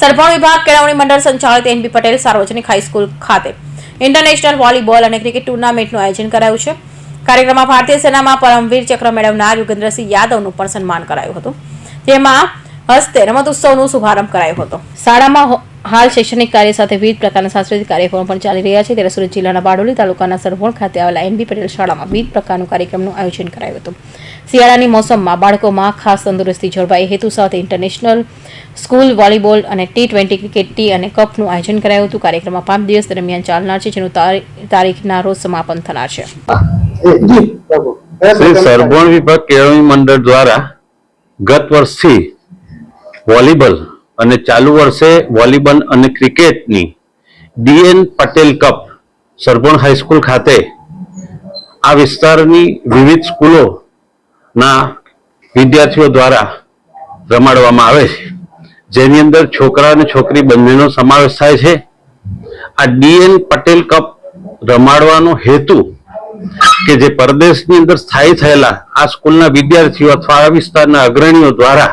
સરપણ વિભાગ કેળવણી મંડળ સંચાલિત એનબી પટેલ સાર્વજનિક હાઈસ્કૂલ ખાતે. ઇન્ટરનેશનલ વોલીબોલ અને ક્રિકેટ ટુર્નામેન્ટનું આયોજન કરાયું છે. કાર્યક્રમમાં ભારતીય સેનામાં પરમવીર ચક્ર મેળવનાર યુગેન્દ્રસિંહ યાદવનું પણ સન્માન કરાયું હતું. જેમાં હસ્તે રમત શુભારંભ કરાયો હતો. શાળામાં હાલ શૈક્ષણિક કાર્ય સાથે વિવિધ પ્રકારના સાંસ્કૃતિક કાર્યક્રમો પણ ચાલી રહ્યા છે. ત્યારે સુરત જિલ્લાના બારડોલી તાલુકાના સરભોણ ખાતે આવેલા એનબી પટેલ શાળામાં વિવિધ પ્રકારનું કાર્યક્રમનું આયોજન કરાયું હતું. શિયાળાની મોસમમાં બાળકોમાં ખાસ તંદુરસ્તી જળવાય હેતુ સાથે ઇન્ટરનેશનલ સ્કૂલ વોલીબોલ અને ટી ટ્વેન્ટી ક્રિકેટ ટી અને કપનું આયોજન કરાયું હતું. કાર્યક્રમમાં પાંચ દિવસ દરમિયાન ચાલનાર છે જેનું તારી- તારીખના રોજ સમાપન થનાર છે. શ્રી વિભાગ કેળવણી મંડળ દ્વારા ગત વર્ષથી વોલીબોલ અને ચાલુ વર્ષે વોલીબોલ અને ક્રિકેટની D N Patel cup Sarbhon high school ખાતે આ વિસ્તારની વિવિધ સ્કૂલોના વિદ્યાર્થીઓ દ્વારા રમાડવામાં આવે છે. જેની અંદર છોકરા અને છોકરી બંનેનો સમાવેશ થાય છે. આ ડીએન પટેલ કપ રમાડવાનો હેતુ કે જે પરદેશની અંદર સ્થાયી થયેલા આ સ્કૂલના વિદ્યાર્થીઓ અથવા આ વિસ્તારના અગ્રણીઓ દ્વારા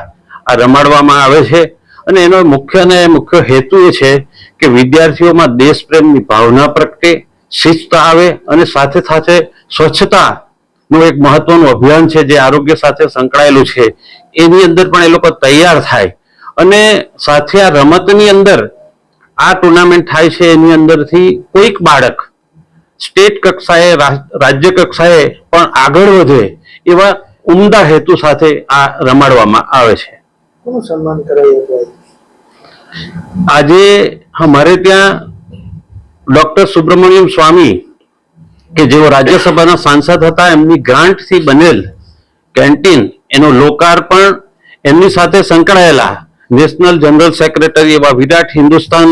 આ રમાડવામાં આવે છે. અને એનો મુખ્ય અને મુખ્ય હેતુ એ છે કે વિદ્યાર્થીઓમાં દેશપ્રેમની ભાવના પ્રગટે, શિસ્ત આવે અને સાથે સાથે સ્વચ્છતા નું એક મહત્વનું અભિયાન છે જે આરોગ્ય સાથે સંકળાયેલું છે. એની અંદર પણ એ લોકો તૈયાર થાય. અને સાથે આ રમતની અંદર આ ટુર્નામેન્ટ થાય છે એની અંદરથી કોઈક બાળક સ્ટેટ કક્ષાએ રાજ્ય કક્ષાએ પણ આગળ વધે એવા ઉમદા હેતુ સાથે આ રમાડવામાં આવે છે. સન્માન કરાયું આજે? અમારે ત્યાં ડોક્ટર સુબ્રમણ્યમ સ્વામી કે જેઓ રાજ્યસભાના સાંસદ હતા, એમની ગ્રાન્ટથી બનેલ કેન્ટીન એનું લોકાર્પણ એમની સાથે સંકળાયેલા નેશનલ જનરલ સેક્રેટરી એવા વિરાટ હિન્દુસ્તાન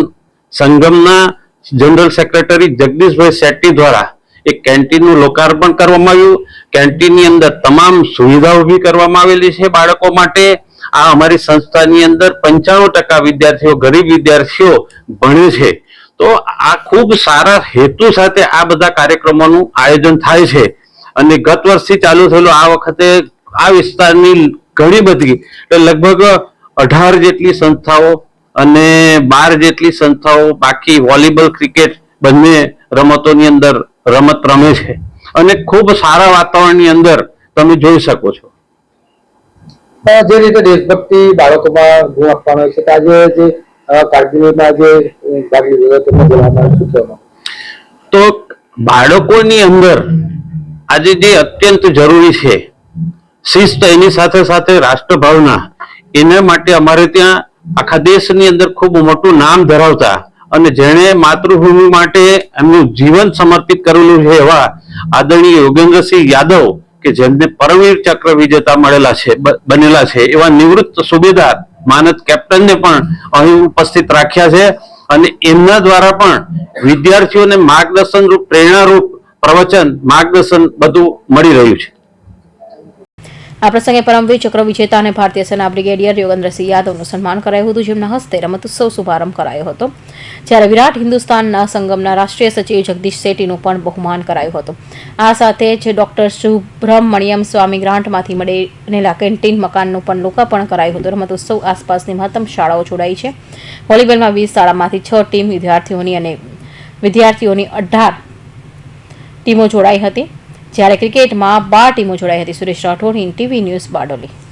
સંગમના જનરલ સેક્રેટરી જગદીશભાઈ શેટ્ટી દ્વારા એક કેન્ટીનનું લોકાર્પણ કરવામાં આવ્યું. કેન્ટીનની અંદર તમામ સુવિધાઓ ઊભી કરવામાં આવેલી છે બાળકો માટે. આ અમારી સંસ્થાની અંદર પંચાણું ટકા વિદ્યાર્થીઓ, ગરીબ વિદ્યાર્થીઓ ભણે છે. તો આ ખૂબ સારા હેતુ સાથે આ બધા કાર્યક્રમોનું આયોજન થાય છે. અને ગત વર્ષથી ચાલુ થયેલું આ વખતે આ વિસ્તારની ઘણી બધી લગભગ અઢાર જેટલી સંસ્થાઓ અને બાર જેટલી સંસ્થાઓ બાકી વોલીબોલ, ક્રિકેટ બંને રમતોની અંદર રમત રમે છે. અને ખૂબ સારા વાતાવરણની અંદર તમે જોઈ શકો છો. જે રીતે દેશભક્તિ બાળકોમાં ગુણ આપવાનો છે આજે જે અ, જે ભાગ લીધો તેમાં કહેવાનું તો બાળકોની અંદર આજે જે અત્યંત જરૂરી છે શિસ્ત એની સાથે સાથે રાષ્ટ્રભાવના એના માટે અમારે ત્યાં આખા દેશની અંદર ખૂબ મોટું નામ ધરાવતા અને જેણે માતૃભૂમિ માટે એમનું જીવન સમર્પિત કરેલું છે એવા આદરણીય યોગેન્દ્રસિંહ યાદવ કે જેમને પરમવીર ચક્ર વિજેતા મળેલા છે બનેલા છે, એવા નિવૃત્ત સુબેદાર માનદ કેપ્ટનને પણ અહીં ઉપસ્થિત રાખ્યા છે અને એમના દ્વારા પણ વિદ્યાર્થીઓને માર્ગદર્શન રૂપ પ્રેરણારૂપ પ્રવચન, માર્ગદર્શન બધું મળી રહ્યું છે. આ પ્રસંગે પરમવીર ચક્ર વિજેતા અને ભારતીય સેના બ્રિગેડિયર યોગેન્દ્રસિંહ યાદવનું સન્માન કરાયું હતું, જેમના હસ્તે રમતોત્સવ શુભારંભ કરાયો હતો. જ્યારે વિરાટ હિન્દુસ્તાનના સંગમના રાષ્ટ્રીય સચિવ જગદીશ શેટ્ટીનું પણ બહુમાન કરાયું હતું. આ સાથે જ ડોક્ટર સુબ્રમણ્યમ સ્વામી ગ્રાન્ટમાંથી મળેલા કેન્ટીન મકાનનું પણ લોકાર્પણ કરાયું હતું. રમતોત્સવ આસપાસની મહત્તમ શાળાઓ જોડાઈ છે. વોલીબોલમાં વીસ શાળામાંથી છ ટીમ વિદ્યાર્થીઓની અને વિદ્યાર્થીઓની અઢાર ટીમો જોડાઈ હતી. જ્યારે ક્રિકેટમાં બાર ટીમો જોડાઈ હતી સુરેશ રાઠોડ હિન્દ ટીવી ન્યૂઝ બારડોલી.